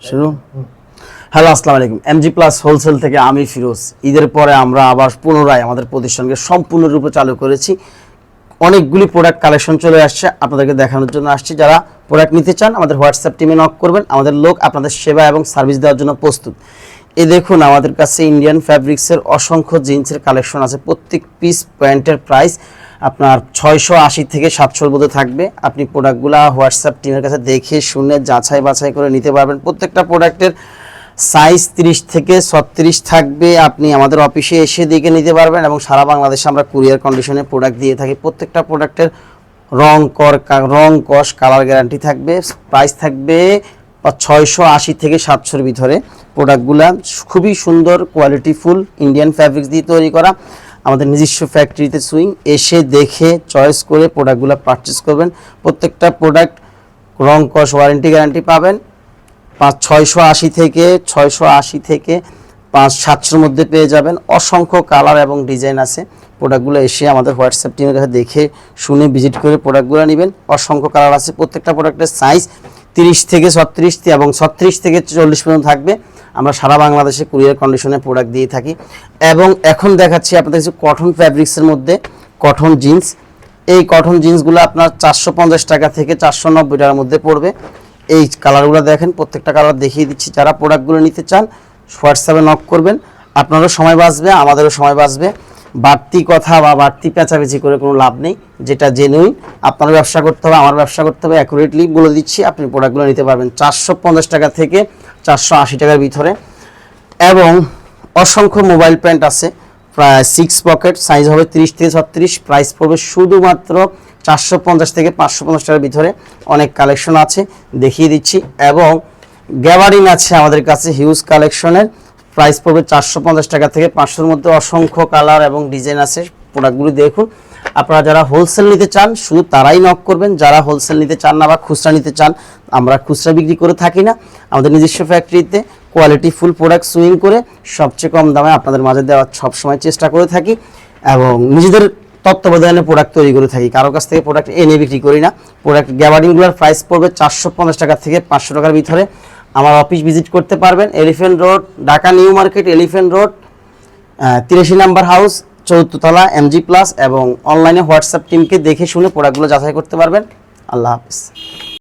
শুরু? হ্যালো আসসালামু আলাইকুম। এমজি প্লাস হোলসেল থেকে আমি ফিরোজ। ঈদের পরে আমরা আবার পুনরায় আমাদের প্রতিষ্ঠানকে সম্পূর্ণরূপে চালু করেছি। অনেকগুলি প্রোডাক্ট কালেকশন চলে আসছে। আপনাদেরকে দেখানোর জন্য আসছি। যারা প্রোডাক্ট নিতে চান আমাদের হোয়াটসঅ্যাপ টিমে নক করবেন। আমাদের লোক আপনাদের সেবা এবং সার্ভিস দেওয়ার জন্য প্রস্তুত। এ দেখুন আমাদের কাছে ইন্ডিয়ান ফ্যাব্রিক্সের অসংখ্য জিন্সের কালেকশন আছে। প্রত্যেক পিস প্যান্টের প্রাইস আপনার ছয়শো আশি থেকে সাতশোর মধ্যে থাকবে। আপনি প্রোডাক্টগুলো হোয়াটসঅ্যাপ টিমের কাছে দেখে শুনে যাচাই বাছাই করে নিতে পারবেন। প্রত্যেকটা প্রোডাক্টের সাইজ তিরিশ থেকে ছত্রিশ থাকবে। আপনি আমাদের অফিসে এসে দেখে নিতে পারবেন এবং সারা বাংলাদেশে আমরা কুরিয়ার কন্ডিশনে প্রোডাক্ট দিয়ে থাকি। প্রত্যেকটা প্রোডাক্টের রং কর রং, কস, কালার গ্যারান্টি থাকবে। প্রাইস থাকবে ছয়শো আশি থেকে সাতশোর ভিতরে। প্রোডাক্টগুলা খুবই সুন্দর কোয়ালিটিফুল ইন্ডিয়ান ফ্যাব্রিক্স দিয়ে তৈরি করা। আমাদের নিজস্ব ফ্যাক্টরিতে সুইং এসে দেখে চয়েস করে প্রোডাক্টগুলো পারচেস করবেন। প্রত্যেকটা প্রোডাক্ট রং কস ওয়ারেন্টি গ্যারান্টি পাবেন। পাঁচ, ছয়শো আশি থেকে, ছয়শো আশি থেকে পাঁচ, সাতশোর মধ্যে পেয়ে যাবেন। অসংখ্য কালার এবং ডিজাইন আছে। প্রোডাক্টগুলো এসে আমাদের হোয়াটসঅ্যাপ টিমের কাছে দেখে শুনে ভিজিট করে প্রোডাক্টগুলো নেবেন। অসংখ্য কালার আছে। প্রত্যেকটা প্রোডাক্টের সাইজ তিরিশ থেকে ছত্রিশ এবং ছত্রিশ থেকে চল্লিশ পর্যন্ত থাকবে। আমরা সারা বাংলাদেশে কুরিয়ার কন্ডিশনে প্রোডাক্ট দিয়ে থাকি। এবং এখন দেখাচ্ছি আপনাদের কিছু কটন ফ্যাব্রিক্সের মধ্যে কটন জিন্স এই কটন জিন্সগুলো আপনার চারশো পঞ্চাশ টাকা থেকে চারশো নব্বই টাকার মধ্যে পড়বে। এই কালারগুলো দেখেন, প্রত্যেকটা কালার দেখিয়ে দিচ্ছি। যারা প্রোডাক্টগুলো নিতে চান হোয়াটসঅ্যাপে নক করবেন। আপনারও সময় বাঁচবে, আমাদেরও সময় বাঁচবে। বাড়তি কথা বা বাড়তি পেঁচাপেচি করে কোনো লাভ নেই, যেটা জেনুইন। আপনার ব্যবসা করতে হবে, আমার ব্যবসা করতে হবে অ্যাকুরেটলি বলে দিচ্ছি, আপনি প্রোডাক্টগুলো নিতে পারবেন চারশো পঞ্চাশ টাকা থেকে চারশো আশি টাকার ভিতরে। এবং অসংখ্য মোবাইল প্যান্ট আছে, প্রায় সিক্স পকেট সাইজ হবে তিরিশ থেকে ছত্রিশ প্রাইস পড়বে শুধুমাত্র চারশো পঞ্চাশ থেকে পাঁচশো পঞ্চাশ টাকার ভিতরে। অনেক কালেকশন আছে, দেখিয়ে দিচ্ছি। এবং গ্যাবারিন আছে আমাদের কাছে হিউজ কালেকশনের প্রাইস পড়বে চারশো পঞ্চাশ টাকা থেকে পাঁচশোর মধ্যে অসংখ্য কালার এবং ডিজাইন আছে প্রোডাক্টগুলি দেখুন। আপনারা যারা হোলসেল নিতে চান, শুধু তারাই নক করবেন। যারা হোলসেল নিতে চান না বা খুচরা নিতে চান, আমরা খুচরা বিক্রি করে থাকি না। আমাদের নিজস্ব ফ্যাক্টরিতে কোয়ালিটি ফুল প্রোডাক্ট সুইং করে সবচেয়ে কম দামে আপনাদের মাঝে দেওয়ার সবসময় চেষ্টা করে থাকি এবং নিজেদের তত্ত্বাবধানে প্রোডাক্ট তৈরি করে থাকি। কারও কাছ থেকে প্রোডাক্ট এনে বিক্রি করি না। প্রোডাক্ট গ্যাবার্ডিংগুলোর প্রাইস পড়বে চারশো পঞ্চাশ টাকা থেকে পাঁচশো টাকার ভিতরে। আমার অফিস ভিজিট করতে পারবেন, elephant road, Dhaka new market, elephant road তিরাশি নাম্বার হাউস চৌদ্দতলা এমজি প্লাস এবং অনলাইনে হোয়াটসঅ্যাপ টিমকে দেখে শুনে প্রোডাক্টগুলো যাচাই করতে পারবেন। আল্লাহ হাফিজ।